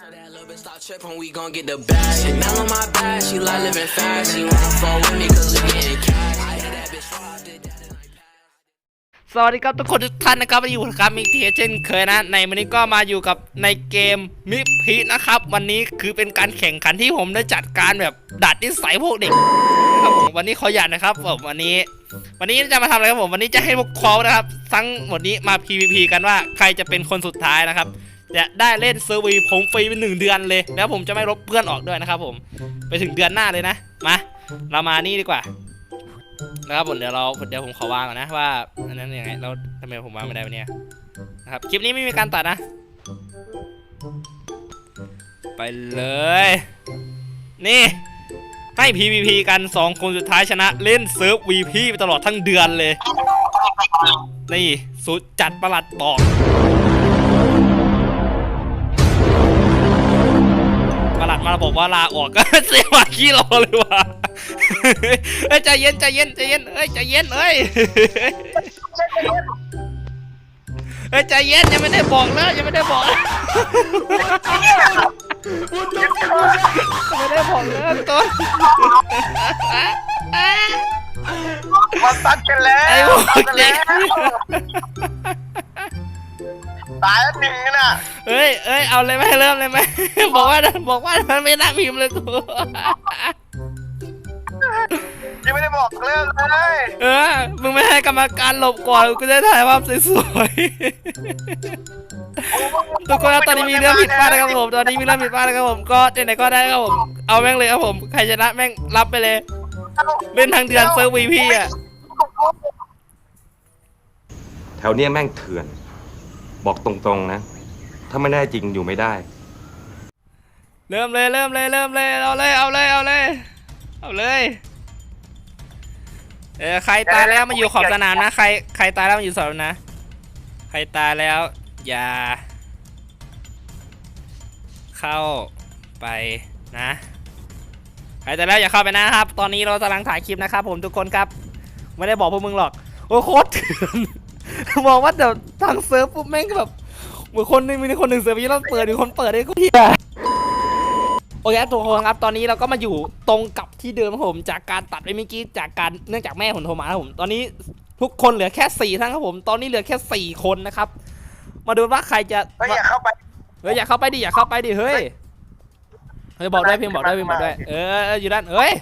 So that little bit stop tripping, we gon' get the bag. Chanel on my back, she like living fast. She wanna phone with me cause we getting cash. I hit that bitch raw, did that สวัสดีครับทุกคนทุกท่านนะครับมาอยู่กับมิกเทีเช่นเคยนะ ในวันนี้ก็มาอยู่กับในเกมมิพีนะครับ วันนี้คือเป็นการแข่งขันที่ผมได้จัดการแบบดัดนิสัยพวกเด็กครับผมวันนี้ขอหยาดนะครับผมวันนี้ วันนี้จะมาทำอะไรครับผมวันนี้จะให้พวกเขานะครับ ทั้งหมดนี้มา PVP กันว่าใครจะเป็นคนสุดท้ายนะครับ จะได้เล่นเซอร์วีผมฟรีเป็นหนึ่งเดือนเลย แล้วผมจะไม่ลบเพื่อนออกด้วยนะครับผมไปถึงเดือนหน้าเลยนะมาเรามานี่ดีกว่านะครับผมเดี๋ยวเราเดี๋ยวผมขอวางก่อนนะว่าอันนั้นยังไงแล้วทำไมผมวางไม่ได้วะเนี่ยนะครับคลิปนี้ไม่มีการตัดนะ ไปเลย นี่ให้ PVP กัน 2 คนสุดท้ายชนะเล่นเซิร์ฟ VP ไปตลอดทั้งเดือนเลย นี่ สุดจัดประหลัดบอก มาบอกว่าลาออกก็เสียมาขี้รอเลยว่ะเฮ้ยใจเย็นใจเย็นใจเย็นเฮ้ยใจเย็นเฮ้ยเฮ้ยใจเย็นยังไม่ได้บอกเลยยังไม่ได้บอกเลยไม่ได้บอกเลยต้นมาตัดกันแล้วไอ้พวตักดกันเด็แล้กว ตายแล้วหนึ่งน่ะเฮ้ยเอ้ยเอาเลยไหมเริ่มเลยไหม บอกว่าบอกว่ามันไม่น่าพิมพ์เลยกูยังไม่ได้บอกเรื่องเลยเออมึงไม่ให้กรรมการหลบก่อนกูจะได้ถ่ายภาพสวยๆทุกคนครับตอนนี้มีเรื่องผิดพลาดนะครับผม ตอนนี้มีเรื่องผิดพลาดนะครับผมก็ไหนๆก็ได้ครับผมเอาแม่งเลยครับผมใครชนะแม่งรับไปเลยเล่นทางเดือนเซิร์ฟวีพีอะแถวเนี้ยแม่งเถื่อน บอกตรงๆนะ ถ้าไม่แน่จริงอยู่ไม่ได้ เริ่มเลยเริ่มเลยเริ่มเลยเอาเลยเอาเลยเอาเลยเอาเลยเออใครตายแล้วมาอยู่ขอบสนามนะใครใครตายแล้วมาอยู่สนามนะ ใครตายแล้ว อย่า เข้าไปนะใครตายแล้วอย่าเข้าไปนะครับ ตอนนี้เรากำลังถ่ายคลิปนะครับผมทุกคนครับ ไม่ได้บอกพวกมึงหรอก โอ้โคตรเถื่อน บอกว่าเดี๋ยวทางเซิร์ฟปุ๊บแม่งก็แบบเหมือนคนหนึงมีคนหนึ่งเซิร์ฟนี้เราเปิดมีคนเปิดได้ก็เฮียโอเคครับทุกคนครับตอนนี้เราก็มาอยู่ตรงกับที่เดิมครับผมจากการตัดไปเมื่อกี้จากการเนื่องจากแม่ผมโทรมาครับผมตอนนี้ทุกคนเหลือแค่สี่ท่านครับผม ตอนนี้เหลือแค่สี่คนนะครับ มาดูว่าใครจะ เฮ้ยอย่าเข้าไป เฮ้ยอย่าเข้าไปดิอย่าเข้าไปดิเฮ้ยเฮ้ยบอกได้วยพิมพ์บอกได้วยพิมพ์บอกได้วยเออเอออยู่ด้านเฮ้ย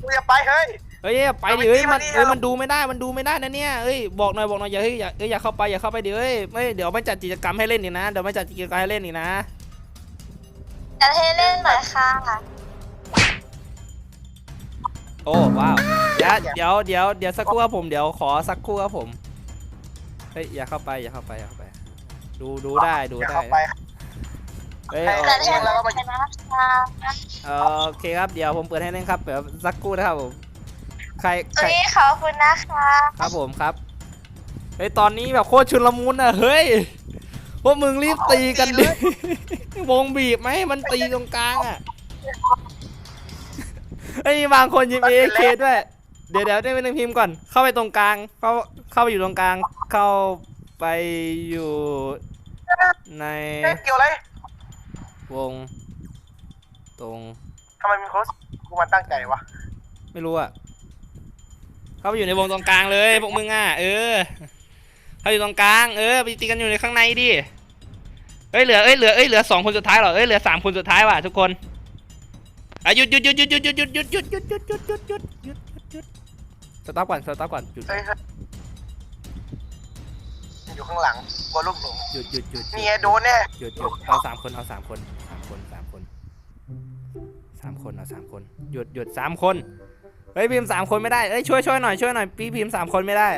กูอย่าไปเฮ้ย เฮ้ยอย่าไปดิเฮ้ยมันเฮ้ยมันดูไม่ได้มันดูไม่ได้นะเนี่ยเอ้ยบอกหน่อยบอกหน่อยอย่าเฮ้ยอย่าเอ้ยอย่าเข้าไปอย่าเข้าไปดิเฮ้ยไม่เดี๋ยวไม่จัดกิจกรรมให้เล่นอีกนะเดี๋ยวไม่จัดกิจกรรมให้เล่นอีกนะจะให้เล่นหน่อยค่ะโอ้ว้าวเดี๋ยวเดี๋ยวเดี๋ยวเดี๋ยวสักครู่ครับผมเดี๋ยวขอสักครู่ครับผมเฮ้ยอย่าเข้าไปอย่าเข้าไปอย่าเข้าไป ดูดูได้ดูอย่าได้เข้าไปเฮ้ยให้โอจะเคให้เล่นหน่อยนะคะโอเคครับเดี๋ยวผมเปิดให้เล่นครับเดี๋ยวสักครู่นะครับผม ใครใครเฮ้ยขอบคุณนะคะครับผมครับเฮ้ยตอนนี้แบบโคตรชุลมุนอะเฮ้ยพวกมึงรีบตีกันดิวงบีบไหมให้มันตีตรงกลางอะเฮ้ยมีบางคนยิมเอเคด้วย เดี๋ยวเดี๋ยวได้ไปหนึ่งพิมพ์ก่อน เข้าไปตรงกลาง เข้าเข้าไปอยู่ตรงกลาง เข้าไปอยู่ในเฮ้ยเกี่ยวอะไรวง ตรงทำไมมีโค้ชกูมันตั้งใจวะ ไม่รู้อะ เข้าไปอยู่ในวงตรงกลางเลยพวกมึงอะเออเข้าอยู่ตรงกลางเออไปตีกันอยู่ในข้างในดิเอ้ยเหลือเอ้ยเหลือเอ้ยเหลือสองคนสุดท้ายเหรอเอ้ยเหลือสามคนสุดท้ายว่ะทุกคนอะหยุดหยุดหยุดหยุดหยุดหยุดหยุดหยุดหยุดหยุดหยุดหยุดหยุดหยุดหยุดหยุดหยุดสต็อปก่อนสต็อปก่อนหยุดเฮ้ยเฮ้ยอยู่ข้างหลังกลัวลูกหลงหยุดหยุดหยุดนี่ไงโดนแน่หยุดหยุดเอาสามคนเอาสามคนสามคนสามคนสามคนเอาสามคนหยุดหยุดสามคน เฮ้ยพิมพ์สามคนไม่ได้เอ้ยช่วยช่วยหน่อยช่วยหน่อยพี่พิมพ์สามคนไม่ได้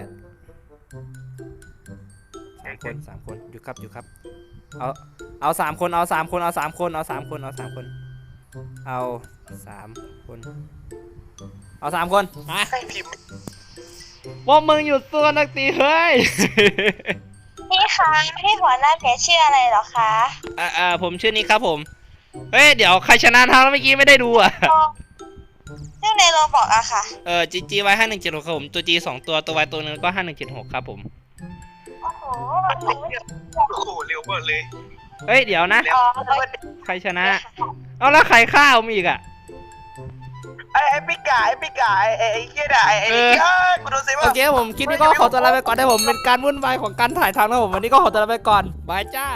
สามคนสามคนหยุดครับหยุดครับ เอาเอาสามคนเอาสามคนเอาสามคนเอาสามคนเอาสามคน เอาสามคน เอาสามคนมาให้พิมพ์พวกมึงหยุดตัวนักตีเฮ้ยพี่คะพี่หัวหน้าแกชื่ออะไรเหรอคะอ่าอ่าผมชื่อนี้ครับผม เฮ้ยเดี๋ยวใครชนะทางแล้วเมื่อกี้ไม่ได้ดูอะชื่อ ในโรบอกอะค่ะ เออ GG ไว้ห้าหนึ่งเจ็ดหกครับผม ตัว G สองตัว ตัว Y ตัวหนึงก็ห้าหนึ่งเจ็ดหกครับผม โอ้โหโอ้โหเร็วมากเลย เฮ้ย เดี๋ยวนะ อ๋อใครชนะ เอาแล้วใครฆ่าผมอีกอะไอ้ไอ้ปิกาไอ้ปิกาไอ้ไอ้ไอ้เหี้ยน่ะไอ้ไอ้เออเอ้ยกูโดนเซฟโอเคผมคลิปนี้ก็ขอตัวลาไปก่อนได้ผมเป็นการวุ่นวายของการถ่ายทำนะผมวันนี้ก็ขอตัวลาไปก่อนบายจ้า